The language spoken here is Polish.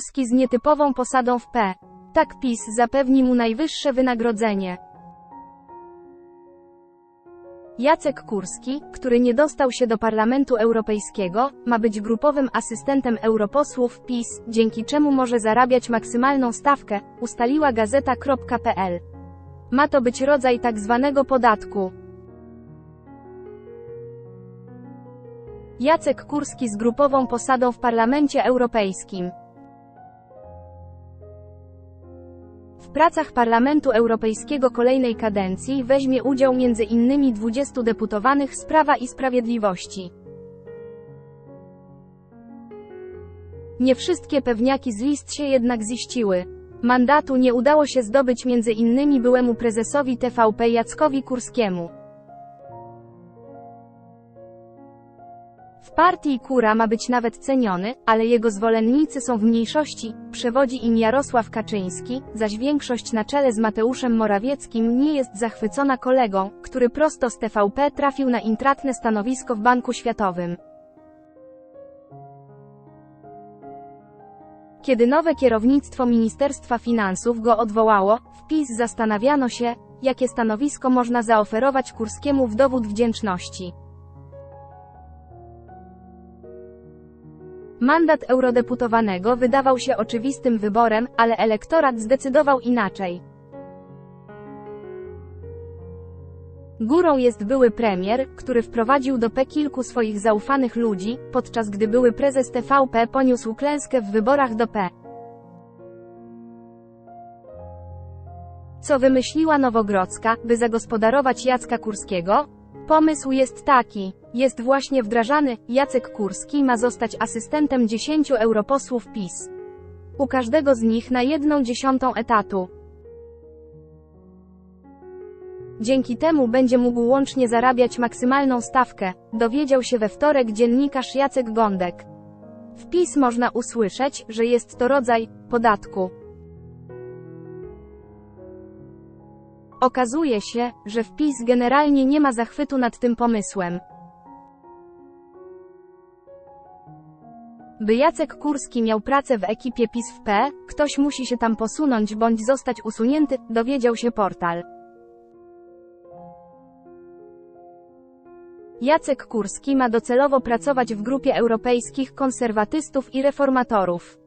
Kurski z nietypową posadą w P. Tak PiS zapewni mu najwyższe wynagrodzenie. Jacek Kurski, który nie dostał się do Parlamentu Europejskiego, ma być grupowym asystentem europosłów PiS, dzięki czemu może zarabiać maksymalną stawkę, ustaliła gazeta.pl. Ma to być rodzaj tak zwanego podatku. Jacek Kurski z grupową posadą w Parlamencie Europejskim. Pracach Parlamentu Europejskiego kolejnej kadencji weźmie udział innymi 20 deputowanych z Prawa i Sprawiedliwości. Nie wszystkie pewniaki z list się jednak ziściły. Mandatu nie udało się zdobyć innymi byłemu prezesowi TVP Jackowi Kurskiemu. Partii Kura ma być nawet ceniony, ale jego zwolennicy są w mniejszości, przewodzi im Jarosław Kaczyński, zaś większość na czele z Mateuszem Morawieckim nie jest zachwycona kolegą, który prosto z TVP trafił na intratne stanowisko w Banku Światowym. Kiedy nowe kierownictwo Ministerstwa Finansów go odwołało, w PiS zastanawiano się, jakie stanowisko można zaoferować Kurskiemu w dowód wdzięczności. Mandat eurodeputowanego wydawał się oczywistym wyborem, ale elektorat zdecydował inaczej. Górą jest były premier, który wprowadził do P kilku swoich zaufanych ludzi, podczas gdy były prezes TVP poniósł klęskę w wyborach do P. Co wymyśliła Nowogrodzka, by zagospodarować Jacka Kurskiego? Pomysł jest taki. Jest właśnie wdrażany, Jacek Kurski ma zostać asystentem 10 europosłów PiS. U każdego z nich na jedną dziesiątą etatu. Dzięki temu będzie mógł łącznie zarabiać maksymalną stawkę, dowiedział się we wtorek dziennikarz Jacek Gądek. W PiS można usłyszeć, że jest to rodzaj podatku. Okazuje się, że w PiS generalnie nie ma zachwytu nad tym pomysłem. By Jacek Kurski miał pracę w ekipie PiS w P, ktoś musi się tam posunąć bądź zostać usunięty, dowiedział się portal. Jacek Kurski ma docelowo pracować w grupie europejskich konserwatystów i reformatorów.